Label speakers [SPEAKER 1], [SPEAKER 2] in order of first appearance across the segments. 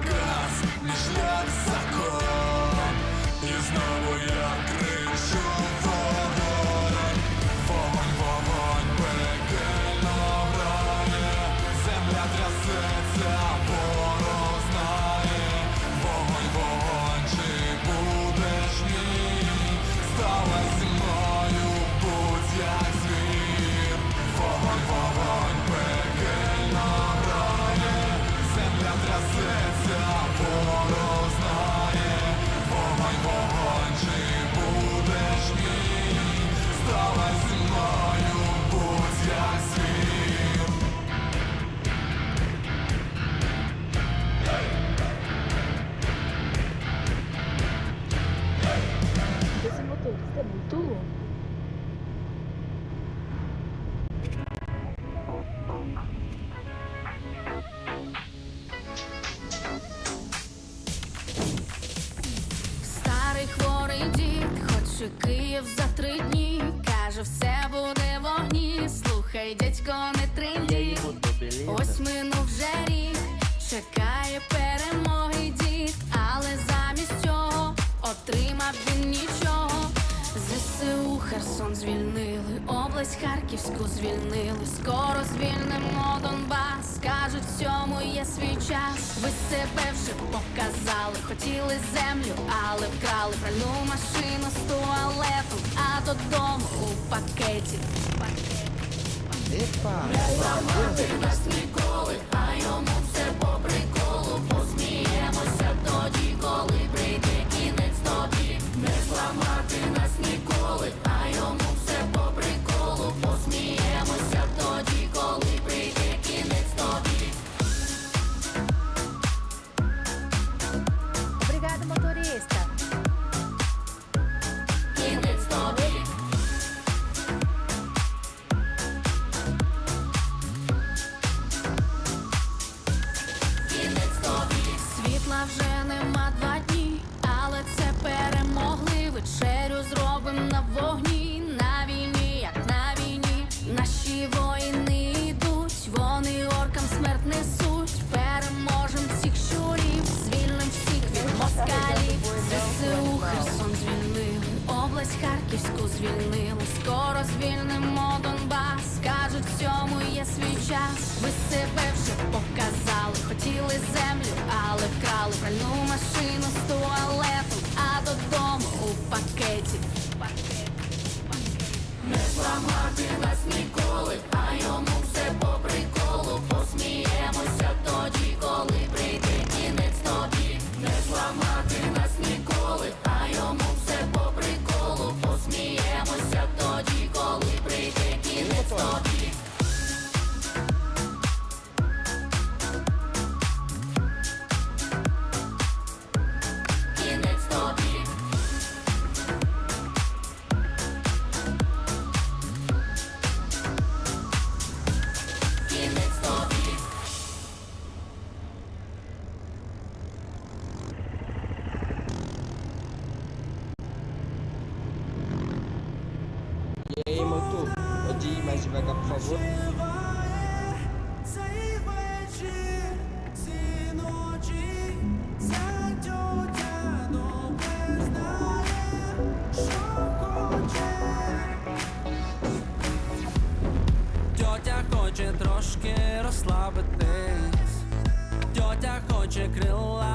[SPEAKER 1] good.
[SPEAKER 2] Старий хворий дід, хоче Київ за три дні. Каже, все буде вогні. Слухай, дядько, не тринді. Ось минув вже рік, чекає перемоги дід, але замість цього отримав він нічого. ЗСУ Херсон звільнили, область Харківську звільнили, скоро звільнимо Донбас. Кажуть, всьому є свій час. Ви себе вже показали, хотіли землю, але вкрали пральну машину додому у пакеті. Пакет. Епа. Не зламати нас ніколи, а йому війську звільнимо, скоро звільнимо Донбас. Кажуть, цьому є свій час. Ви себе вже показали, хотіли землю, але вкрали пральну машину з туалету, а додому у пакеті. Не зламати нас ніколи, а йому все по приколу. Посміємося тоді, коли. Тьотя хоче трошки
[SPEAKER 3] розслабитись, тьотя хоче крила.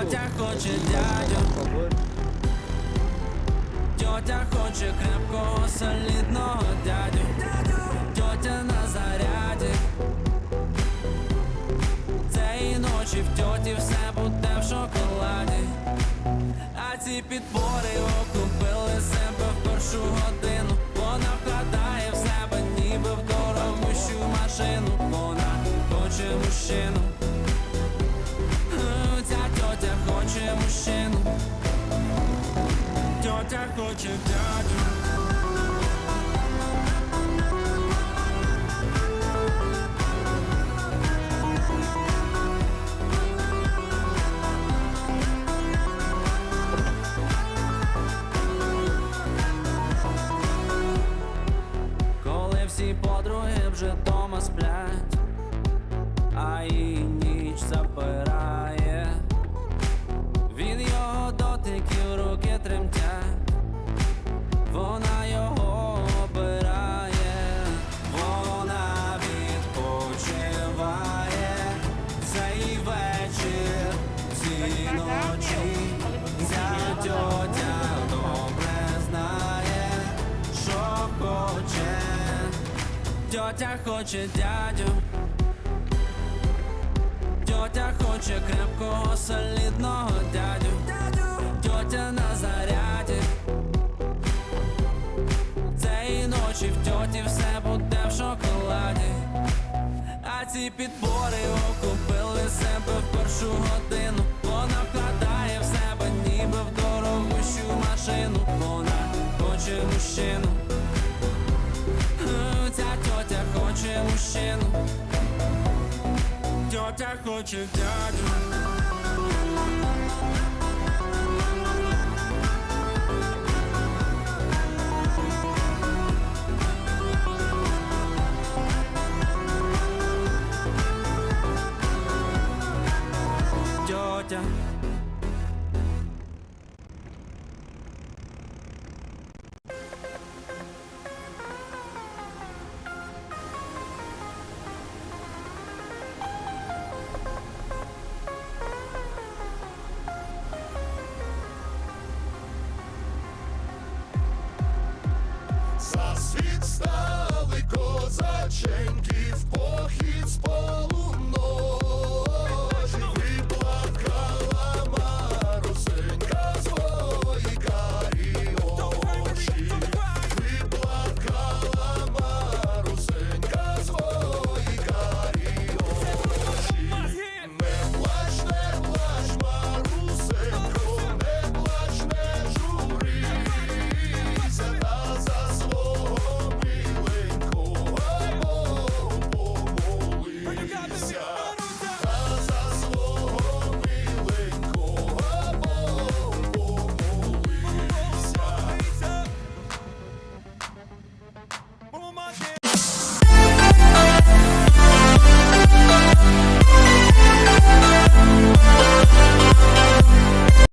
[SPEAKER 3] Тьотя хоче дядю. Тьотя хоче крепкого солідного дядю. Тьотя на заряді. Цієї ночі в тьоті все буде в шоколаді. А ці підбори окупили Тьотя хоче дядю. Тьотя хоче дядю. Тьотя хоче крепкого солідного дядю. Тьотя на заряді. Цієї ночі в тьоті все буде в шоколаді. А ці підбори окупили себе в першу годину. Вона вкладає в себе ніби в дорогущу машину. Вона хоче мужчину. Хоче мужчину. Тьотя хоче дядю. Тьотя.
[SPEAKER 4] Відстали козаченьки в похід з полумно.